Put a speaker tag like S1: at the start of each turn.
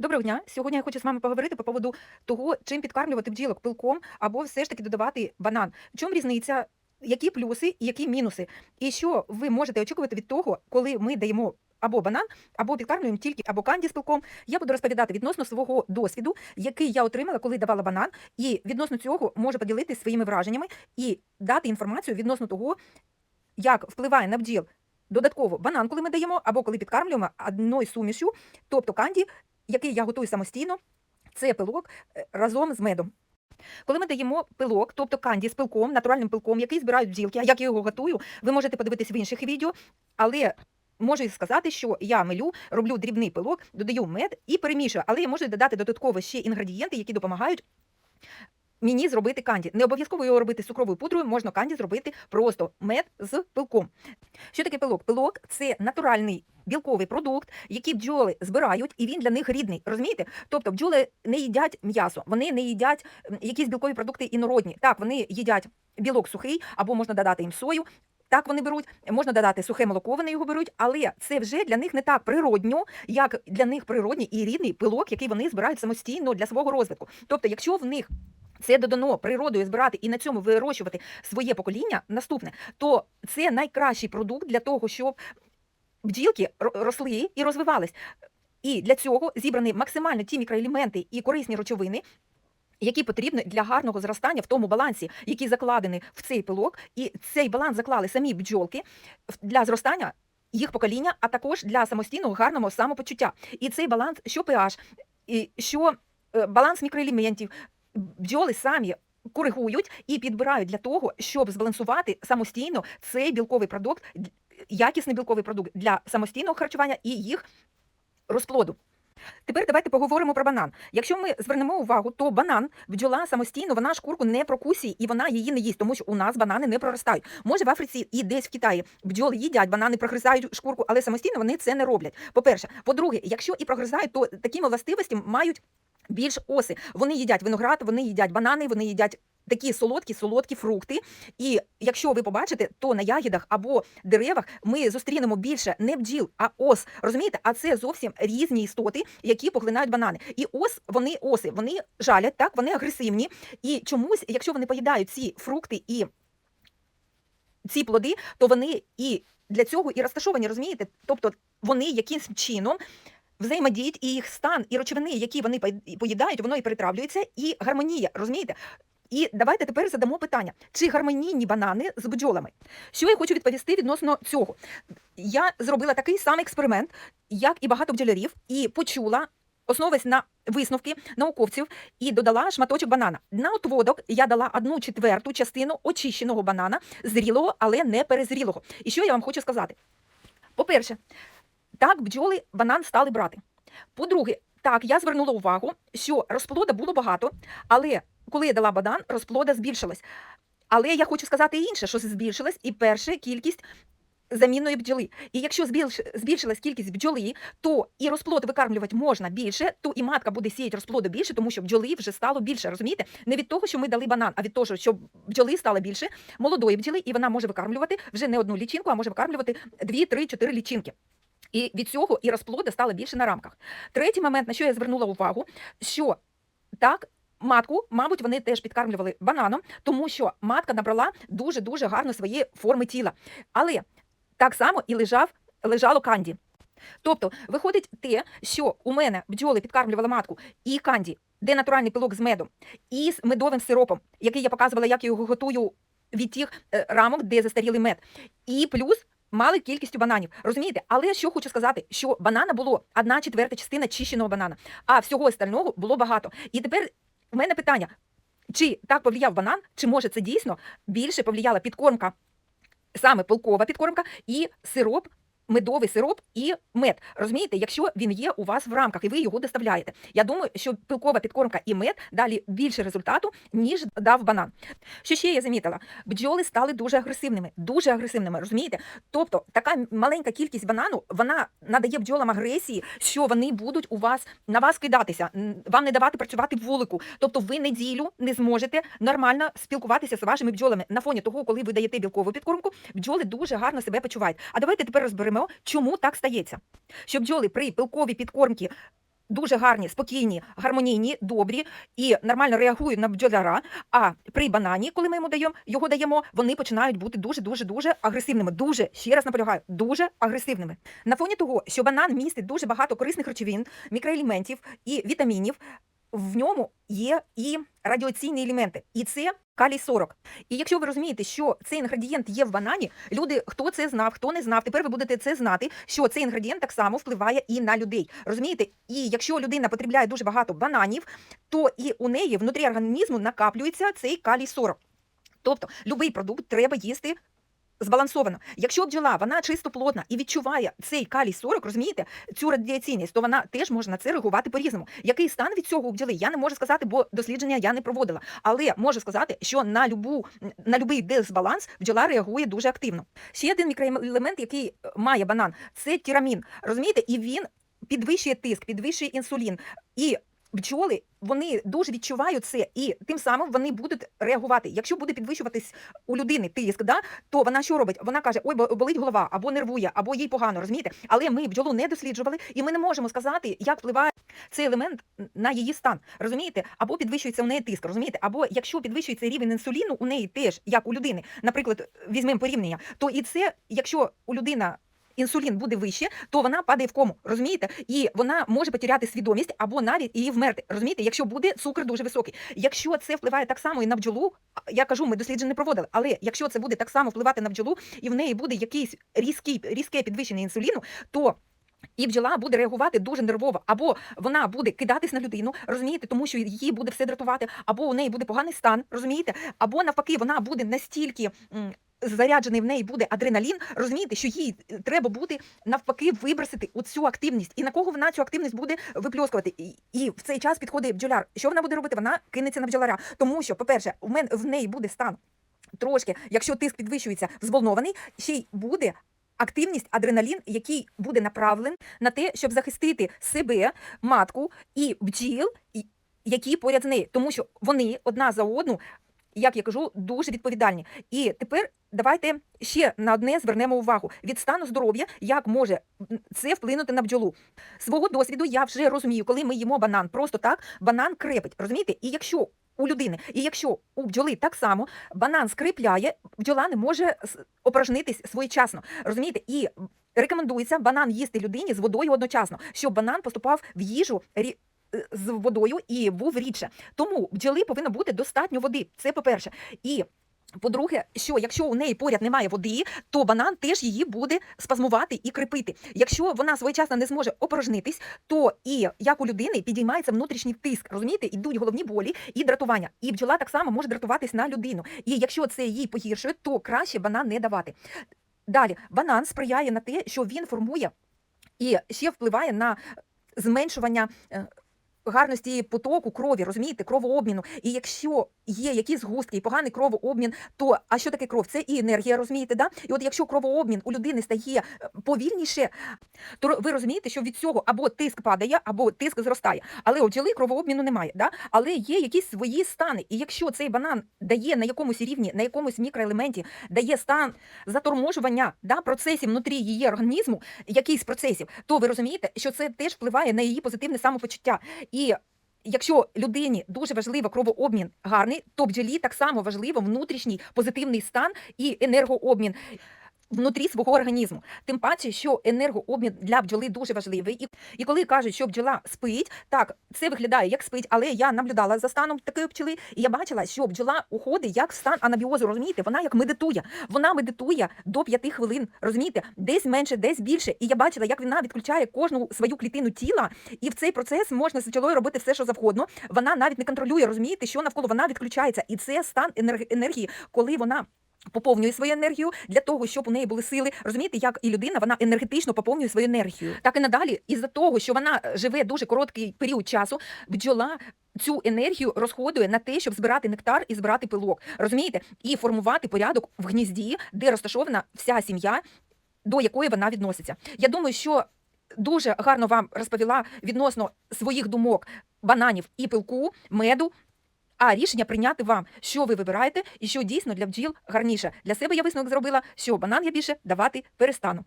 S1: Доброго дня. Сьогодні я хочу з вами поговорити по поводу того, чим підкармлювати бджілок пилком або все ж таки додавати банан. В чому різниця, які плюси і які мінуси? І що ви можете очікувати від того, коли ми даємо або банан, або підкармлюємо тільки або канді з пилком. Я буду розповідати відносно свого досвіду, який я отримала, коли давала банан, і відносно цього можу поділитися своїми враженнями і дати інформацію відносно того, як впливає на бджіл додатково банан, коли ми даємо, або коли підкармлюємо одною сумішю, тобто канді, який я готую самостійно, це пилок е, разом з медом. Коли ми даємо пилок, тобто канді з пилком, натуральним пилком, який збирають бджілки, як я його готую, ви можете подивитись в інших відео, але можу сказати, що я милю, роблю дрібний пилок, додаю мед і перемішую, але я можу додати додатково ще інгредієнти, які допомагають мені зробити канді. Не обов'язково його робити з цукровою пудрою, можна канді зробити просто мед з пилком. Що таке пилок? Пилок це натуральний білковий продукт, який бджоли збирають, і він для них рідний. Розумієте? Тобто бджоли не їдять м'ясо, вони не їдять якісь білкові продукти інородні. Так, вони їдять білок сухий, або можна додати їм сою. Так вони беруть, можна додати сухе молоко, вони його беруть, але це вже для них не так природньо, як для них природній і рідний пилок, який вони збирають самостійно для свого розвитку. Тобто, якщо в них це додано природою збирати і на цьому вирощувати своє покоління наступне, то це найкращий продукт для того, щоб бджілки росли і розвивались. І для цього зібрані максимально ті мікроелементи і корисні речовини, які потрібні для гарного зростання в тому балансі, який закладений в цей пилок, і цей баланс заклали самі бджолки для зростання їх покоління, а також для самостійного гарного самопочуття. І цей баланс, що pH, і що е, баланс мікроелементів, бджоли самі коригують і підбирають для того, щоб збалансувати самостійно цей білковий продукт, якісний білковий продукт для самостійного харчування і їх розплоду. Тепер давайте поговоримо про банан. Якщо ми звернемо увагу, то банан бджола самостійно вона шкурку не прокусіє і вона її не їсть, тому що у нас банани не проростають. Може, в Африці і десь в Китаї бджоли їдять, банани прогризають шкурку, але самостійно вони це не роблять. По-перше, по-друге, якщо і прогризають, то такими властивостями мають більш оси. Вони їдять виноград, вони їдять банани, вони їдять. Такі солодкі, солодкі фрукти. І якщо ви побачите, то на ягідах або деревах ми зустрінемо більше не бджіл, а ос. Розумієте? А це зовсім різні істоти, які поглинають банани. І ос, вони оси, вони жалять, так, вони агресивні. І чомусь, якщо вони поїдають ці фрукти і ці плоди, то вони і для цього і розташовані, розумієте? Тобто вони якимсь чином взаємодіють, і їх стан, і речовини, які вони пої- поїдають, воно і перетравлюється, і гармонія, розумієте? І давайте тепер задамо питання: чи гармонійні банани з бджолами? Що я хочу відповісти відносно цього? Я зробила такий самий експеримент, як і багато бджолярів, і почула. Основуюсь на висновки науковців і додала шматочок банана. На отводок я дала одну четверту частину очищеного банана, зрілого, але не перезрілого. І що я вам хочу сказати? По-перше, так бджоли банан стали брати. По-друге, так, я звернула увагу, що розплода було багато, але коли я дала банан, розплода збільшилась. Але я хочу сказати інше, що збільшилась і перша кількість замінної бджоли. І якщо збільшилась кількість бджоли, то і розплод викармлювати можна більше, то і матка буде сіяти розплоду більше, тому що бджоли вже стало більше. Розумієте? Не від того, що ми дали банан, а від того, що бджоли стало більше, молодої бджоли, і вона може викармлювати вже не одну лічинку, а може викармлювати дві, три, чотири лічинки. І від цього і розплода стало більше на рамках. Третій момент, на що я звернула увагу, що так. Матку, мабуть, вони теж підкармлювали бананом, тому що матка набрала дуже дуже гарно свої форми тіла. Але так само і лежав, лежало канді. Тобто, виходить те, що у мене бджоли підкармлювала матку і канді, де натуральний пилок з медом, і з медовим сиропом, який я показувала, як я його готую від тих е, рамок, де застарілий мед. І плюс мали кількістю бананів. Розумієте? Але що хочу сказати, що банана було одна четверта частина чищеного банана, а всього остального було багато. І тепер у мене питання: чи так повлияв банан, чи може це дійсно більше повлияла підкормка, саме полкова підкормка і сироп. Медовий сироп і мед. Розумієте, якщо він є у вас в рамках і ви його доставляєте. Я думаю, що пилкова підкормка і мед далі більше результату, ніж дав банан. Що ще я замітила? Бджоли стали дуже агресивними, дуже агресивними, розумієте? Тобто така маленька кількість банану вона надає бджолам агресії, що вони будуть у вас на вас кидатися, вам не давати працювати вулику. Тобто ви неділю не зможете нормально спілкуватися з вашими бджолами на фоні того, коли ви даєте білкову підкормку, бджоли дуже гарно себе почувають. А давайте тепер розберемо, чому так стається. Що бджоли при пилковій підкормці дуже гарні, спокійні, гармонійні, добрі і нормально реагують на бджоляра. А при банані, коли ми йому даємо, його даємо, вони починають бути дуже дуже дуже агресивними. Дуже ще раз наполягаю, дуже агресивними. На фоні того, що банан містить дуже багато корисних речовин, мікроелементів і вітамінів. В ньому є і радіаційні елементи, і це калій 40. І якщо ви розумієте, що цей інгредієнт є в банані, люди, хто це знав, хто не знав, тепер ви будете це знати, що цей інгредієнт так само впливає і на людей. Розумієте? І якщо людина потребляє дуже багато бананів, то і у неї внутрі організму накаплюється цей калій 40. Тобто, будь-який продукт треба їсти збалансовано. Якщо бджола вона чистоплотна і відчуває цей калій 40, розумієте, цю радіаційність, то вона теж може на це реагувати по-різному. Який стан від цього у бджоли, я не можу сказати, бо дослідження я не проводила. Але можу сказати, що на любу на любий дисбаланс бджола реагує дуже активно. Ще один мікроелемент, який має банан, це тірамін. Розумієте, і він підвищує тиск, підвищує інсулін. І бджоли вони дуже відчувають це, і тим самим вони будуть реагувати. Якщо буде підвищуватись у людини тиск, да, то вона що робить? Вона каже, ой, бо- болить голова, або нервує, або їй погано, розумієте? Але ми бджолу не досліджували, і ми не можемо сказати, як впливає цей елемент на її стан. Розумієте? Або підвищується у неї тиск, розумієте? Або якщо підвищується рівень інсуліну у неї теж, як у людини, наприклад, візьмемо порівняння, то і це, якщо у людина. Інсулін буде вище, то вона падає в кому, розумієте? І вона може потеряти свідомість або навіть і вмерти. Розумієте, якщо буде цукор дуже високий. Якщо це впливає так само і на бджолу, я кажу, ми дослідження не проводили, але якщо це буде так само впливати на бджолу, і в неї буде якийсь різкий, різке підвищення інсуліну, то і бджола буде реагувати дуже нервово, або вона буде кидатись на людину, розумієте, тому що її буде все дратувати, або у неї буде поганий стан, розумієте, або навпаки, вона буде настільки. Заряджений в неї буде адреналін, розумієте, що їй треба буде навпаки вибросити цю активність. І на кого вона цю активність буде випльоскувати? І, і в цей час підходить бджоляр. Що вона буде робити? Вона кинеться на бджоляря. Тому що, по-перше, в мен в неї буде стан трошки, якщо тиск підвищується, взволнований, ще й буде активність, адреналін, який буде направлений на те, щоб захистити себе, матку і бджіл, які поряд з нею, тому що вони одна за одну. Як я кажу, дуже відповідальні. І тепер давайте ще на одне звернемо увагу від стану здоров'я, як може це вплинути на бджолу. Свого досвіду я вже розумію, коли ми їмо банан, просто так банан крепить. Розумієте? І якщо у людини, і якщо у бджоли так само банан скрипляє, бджола не може опорожнитись своєчасно. Розумієте? І рекомендується банан їсти людині з водою одночасно, щоб банан поступав в їжу з водою і був рідше. Тому бджоли повинно бути достатньо води. Це по-перше. І по-друге, що якщо у неї поряд немає води, то банан теж її буде спазмувати і крепити. Якщо вона своєчасно не зможе опорожнитись, то і як у людини підіймається внутрішній тиск, розумієте, ідуть головні болі і дратування. І бджола так само може дратуватись на людину. І якщо це їй погіршує, то краще банан не давати. Далі банан сприяє на те, що він формує і ще впливає на зменшування. Гарності потоку крові, розумієте, кровообміну. І якщо є якісь згустки і поганий кровообмін, то а що таке кров? Це і енергія, розумієте, да? І от якщо кровообмін у людини стає е, повільніше, то ви розумієте, що від цього або тиск падає, або тиск зростає. Але у бджоли кровообміну немає, да? але є якісь свої стани. І якщо цей банан дає на якомусь рівні, на якомусь мікроелементі, дає стан заторможування да, процесів внутрі її організму, якийсь процесів, то ви розумієте, що це теж впливає на її позитивне самопочуття. Якщо людині дуже важливо кровообмін гарний, то бджолі так само важливо внутрішній позитивний стан і енергообмін. Внутрі свого організму, тим паче, що енергообмін для бджоли дуже важливий. І, і коли кажуть, що бджола спить, так це виглядає як спить, але я наблюдала за станом такої пчели, і я бачила, що бджола уходить як в стан анабіозу. Розумієте, вона як медитує. Вона медитує до п'яти хвилин. Розумієте, десь менше, десь більше. І я бачила, як вона відключає кожну свою клітину тіла, і в цей процес можна з бджолою робити все, що завгодно. Вона навіть не контролює, розумієте, що навколо вона відключається, і це стан енерг- енергії, коли вона. Поповнює свою енергію для того, щоб у неї були сили. Розумієте, як і людина вона енергетично поповнює свою енергію. Так і надалі, із-за того, що вона живе дуже короткий період часу, бджола цю енергію розходує на те, щоб збирати нектар і збирати пилок. Розумієте, і формувати порядок в гнізді, де розташована вся сім'я, до якої вона відноситься. Я думаю, що. Дуже гарно вам розповіла відносно своїх думок, бананів і пилку, меду. А рішення прийняти вам, що ви вибираєте і що дійсно для бджіл гарніше. Для себе я висновок зробила, що банан я більше давати перестану.